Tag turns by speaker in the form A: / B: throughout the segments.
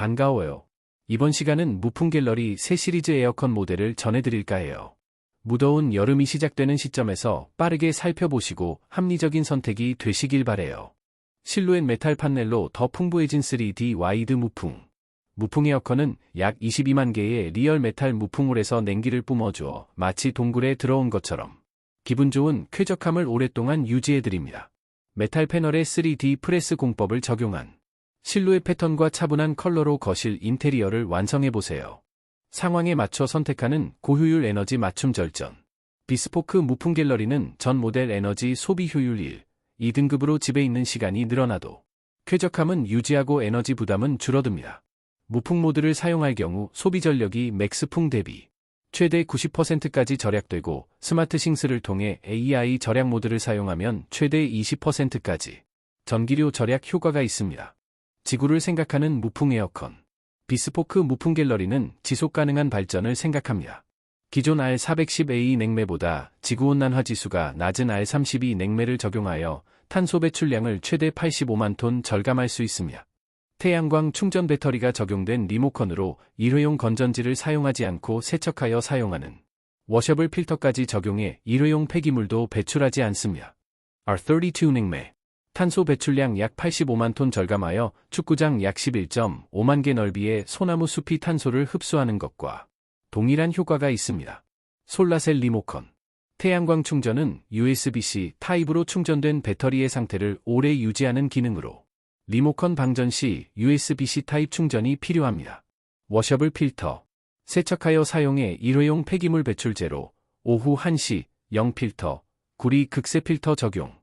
A: 반가워요. 이번 시간은 무풍 갤러리 새 시리즈 에어컨 모델을 전해드릴까 해요. 무더운 여름이 시작되는 시점에서 빠르게 살펴보시고 합리적인 선택이 되시길 바래요. 실루엣 메탈 판넬로 더 풍부해진 3D 와이드 무풍. 무풍 에어컨은 약 22만 개의 리얼 메탈 무풍홀에서 냉기를 뿜어주어 마치 동굴에 들어온 것처럼 기분 좋은 쾌적함을 오랫동안 유지해드립니다. 메탈 패널에 3D 프레스 공법을 적용한 실루엣 패턴과 차분한 컬러로 거실 인테리어를 완성해보세요. 상황에 맞춰 선택하는 고효율 에너지 맞춤 절전. 비스포크 무풍 갤러리는 전 모델 에너지 소비 효율 1, 2등급으로 집에 있는 시간이 늘어나도 쾌적함은 유지하고 에너지 부담은 줄어듭니다. 무풍 모드를 사용할 경우 소비 전력이 맥스풍 대비 최대 90%까지 절약되고 스마트 싱스를 통해 AI 절약 모드를 사용하면 최대 20%까지 전기료 절약 효과가 있습니다. 지구를 생각하는 무풍 에어컨 비스포크 무풍 갤러리는 지속 가능한 발전을 생각합니다. 기존 R410A 냉매보다 지구 온난화 지수가 낮은 R32 냉매를 적용하여 탄소 배출량을 최대 85만 톤 절감할 수 있습니다. 태양광 충전 배터리가 적용된 리모컨으로 일회용 건전지를 사용하지 않고 세척하여 사용하는 워셔블 필터까지 적용해 일회용 폐기물도 배출하지 않습니다. R32 냉매 탄소 배출량 약 85만 톤 절감하여 축구장 약 11.5만 개 넓이의 소나무 숲이 탄소를 흡수하는 것과 동일한 효과가 있습니다. 솔라셀 리모컨 태양광 충전은 USB-C 타입으로 충전된 배터리의 상태를 오래 유지하는 기능으로 리모컨 방전 시 USB-C 타입 충전이 필요합니다. 워셔블 필터 세척하여 사용해 일회용 폐기물 배출 제로 오후 1시 0필터 구리 극세 필터 적용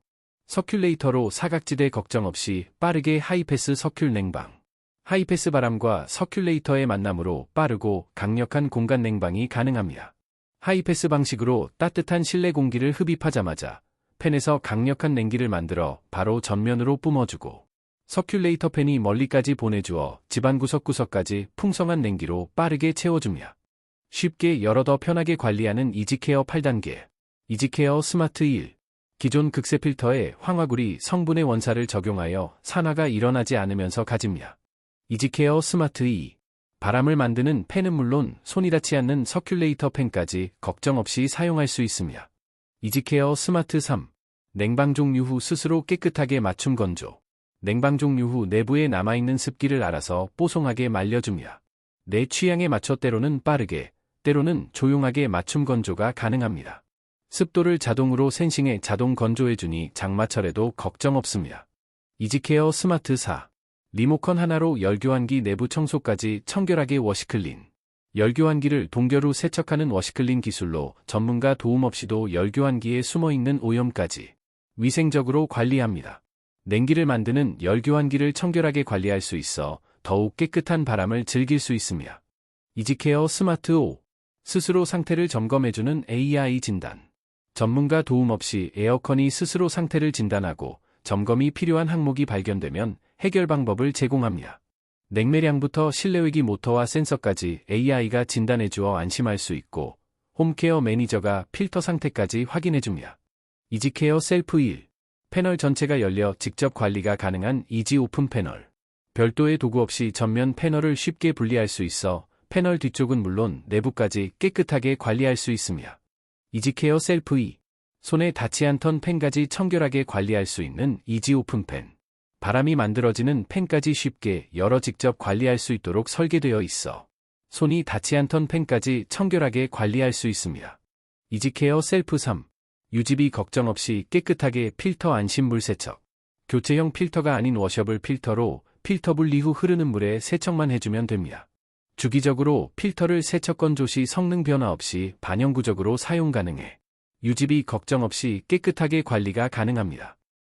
A: 서큘레이터로 사각지대 걱정 없이 빠르게 하이패스 서큘 냉방 하이패스 바람과 서큘레이터의 만남으로 빠르고 강력한 공간 냉방이 가능합니다. 하이패스 방식으로 따뜻한 실내 공기를 흡입하자마자 팬에서 강력한 냉기를 만들어 바로 전면으로 뿜어주고 서큘레이터 팬이 멀리까지 보내주어 집안 구석구석까지 풍성한 냉기로 빠르게 채워줍니다. 쉽게 열어 더 편하게 관리하는 이지케어 8단계 이지케어 스마트 1 기존 극세 필터에 황화구리 성분의 원사를 적용하여 산화가 일어나지 않으면서 가집니다. 이지케어 스마트 2 바람을 만드는 팬은 물론 손이 닿지 않는 서큘레이터 팬까지 걱정 없이 사용할 수 있습니다. 이지케어 스마트 3 냉방 종류 후 스스로 깨끗하게 맞춤 건조 냉방 종류 후 내부에 남아있는 습기를 알아서 뽀송하게 말려줍니다. 내 취향에 맞춰 때로는 빠르게, 때로는 조용하게 맞춤 건조가 가능합니다. 습도를 자동으로 센싱해 자동 건조해주니 장마철에도 걱정 없습니다. 이지케어 스마트 4 리모컨 하나로 열교환기 내부 청소까지 청결하게 워시클린 열교환기를 동결 후 세척하는 워시클린 기술로 전문가 도움 없이도 열교환기에 숨어있는 오염까지 위생적으로 관리합니다. 냉기를 만드는 열교환기를 청결하게 관리할 수 있어 더욱 깨끗한 바람을 즐길 수 있습니다. 이지케어 스마트 5 스스로 상태를 점검해주는 AI 진단 전문가 도움 없이 에어컨이 스스로 상태를 진단하고 점검이 필요한 항목이 발견되면 해결 방법을 제공합니다. 냉매량부터 실내외기 모터와 센서까지 AI가 진단해 주어 안심할 수 있고 홈케어 매니저가 필터 상태까지 확인해 줍니다. 이지케어 셀프 1 패널 전체가 열려 직접 관리가 가능한 이지 오픈 패널. 별도의 도구 없이 전면 패널을 쉽게 분리할 수 있어 패널 뒤쪽은 물론 내부까지 깨끗하게 관리할 수 있습니다. 이지케어 셀프 2. 손에 닿지 않던 펜까지 청결하게 관리할 수 있는 이지 오픈 펜. 바람이 만들어지는 펜까지 쉽게 열어 직접 관리할 수 있도록 설계되어 있어 손이 닿지 않던 펜까지 청결하게 관리할 수 있습니다. 이지케어 셀프 3. 유지비 걱정 없이 깨끗하게 필터 안심 물 세척. 교체형 필터가 아닌 워셔블 필터로 필터 분리 후 흐르는 물에 세척만 해주면 됩니다. 주기적으로 필터를 세척 건조 시 성능 변화 없이 반영구적으로 사용 가능해 유지비 걱정 없이 깨끗하게 관리가 가능합니다.